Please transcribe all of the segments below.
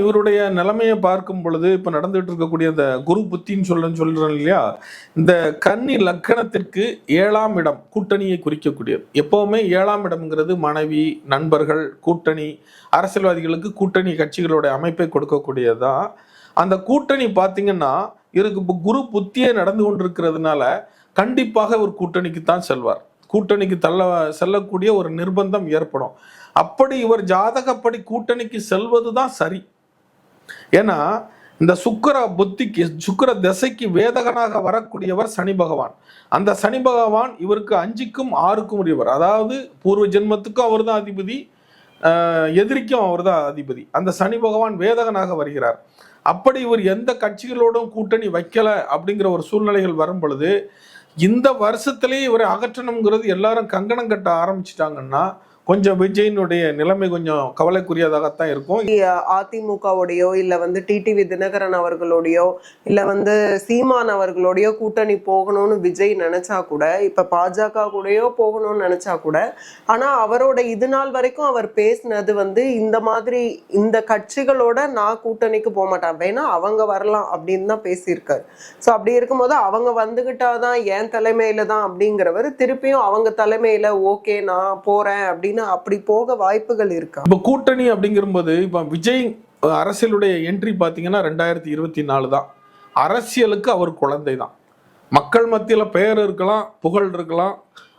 இவருடைய நிலைமையை பார்க்கும் பொழுது இப்போ நடந்துகிட்டு இருக்கக்கூடிய இந்த குரு புத்தின்னு சொல்ல சொல்கிறேன் இல்லையா? இந்த கன்னி லக்கணத்திற்கு ஏழாம் இடம் கூட்டணியை குறிக்கக்கூடியது. எப்போவுமே ஏழாம் இடம்ங்கிறது மனைவி நண்பர்கள் கூட்டணி அரசியல்வாதிகளுக்கு கூட்டணி கட்சிகளுடைய அமைப்பை கொடுக்கக்கூடியதுதான். அந்த கூட்டணி பார்த்தீங்கன்னா இவருக்கு இப்போ குரு புத்தியே நடந்து கொண்டிருக்கிறதுனால கண்டிப்பாக ஒரு கூட்டணிக்கு தான் செல்வார். கூட்டணிக்கு தள்ள செல்லக்கூடிய ஒரு நிர்பந்தம் ஏற்படும். அப்படி இவர் ஜாதகப்படி கூட்டணிக்கு செல்வது தான் சரி. ஏன்னா இந்த சுக்கர புத்திக்கு சுக்கர திசைக்கு வேதகனாக வரக்கூடியவர் சனி பகவான். அந்த சனி பகவான் இவருக்கு அஞ்சுக்கும் ஆறுக்கும் உரியவர். அதாவது பூர்வ ஜென்மத்துக்கும் அவர் தான் அதிபதி எதிரிக்கும் அவர் தான் அதிபதி. அந்த சனி பகவான் வேதகனாக வருகிறார். அப்படி இவர் எந்த கட்சிகளோடும் கூட்டணி வைக்கல அப்படிங்கிற ஒரு சூழ்நிலைகள் வரும் பொழுது இந்த வருஷத்திலேயே இவரை அகற்றணுங்கிறது எல்லாரும் கங்கணம் கட்ட ஆரம்பிச்சிட்டாங்கன்னா கொஞ்சம் விஜயினுடைய நிலைமை கொஞ்சம் கவலைக்குரியதாகத்தான் இருக்கும். அதிமுகவுடையோ இல்லை வந்து டிடிவி தினகரன் அவர்களோடையோ இல்லை வந்து சீமான் அவர்களோடையோ கூட்டணி போகணும்னு விஜய் நினைச்சா கூட இப்போ பாஜக கூடயோ போகணும்னு நினைச்சா கூட ஆனால் அவரோட இது நாள் வரைக்கும் அவர் பேசினது வந்து இந்த மாதிரி இந்த கட்சிகளோட நான் கூட்டணிக்கு போக மாட்டேன் வேணா அவங்க வரலாம் அப்படின்னு தான் பேசியிருக்காரு. ஸோ அப்படி இருக்கும்போது அவங்க வந்துகிட்டாதான் என் தலைமையில தான் அப்படிங்கிறவர் திருப்பியும் அவங்க தலைமையில ஓகே நான் போறேன் அப்படின்னு அப்படி போக வாய்ப்புகள் இருக்கா? இப்போ கூட்டணி அப்படிங்கும்போது இப்போ விஜய் அரசியலுடைய என்ட்ரி பார்த்தீங்கன்னா ரெண்டாயிரத்தி இருபத்தி நாலு தான். அரசியலுக்கு அவர் குழந்தை தான். மக்கள் மத்தியில் பெயர் இருக்கலாம் புகழ் இருக்கலாம்.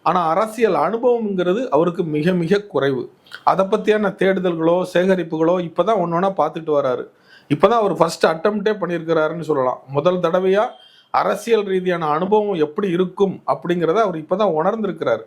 ஆனால் அரசியல் அனுபவம்ங்கிறது அவருக்கு மிக மிக குறைவு. அதை பற்றியான தேடுதல்களோ சேகரிப்புகளோ இப்போ தான் ஒன்று ஒன்றா பார்த்துட்டு வராரு. இப்போ தான் அவர் ஃபர்ஸ்ட் அட்டம்ப்டே பண்ணியிருக்கிறாருன்னு சொல்லலாம். முதல் தடவையாக அரசியல் ரீதியான அனுபவம் எப்படி இருக்கும் அப்படிங்கிறத அவர் இப்போ தான் உணர்ந்திருக்கிறாரு.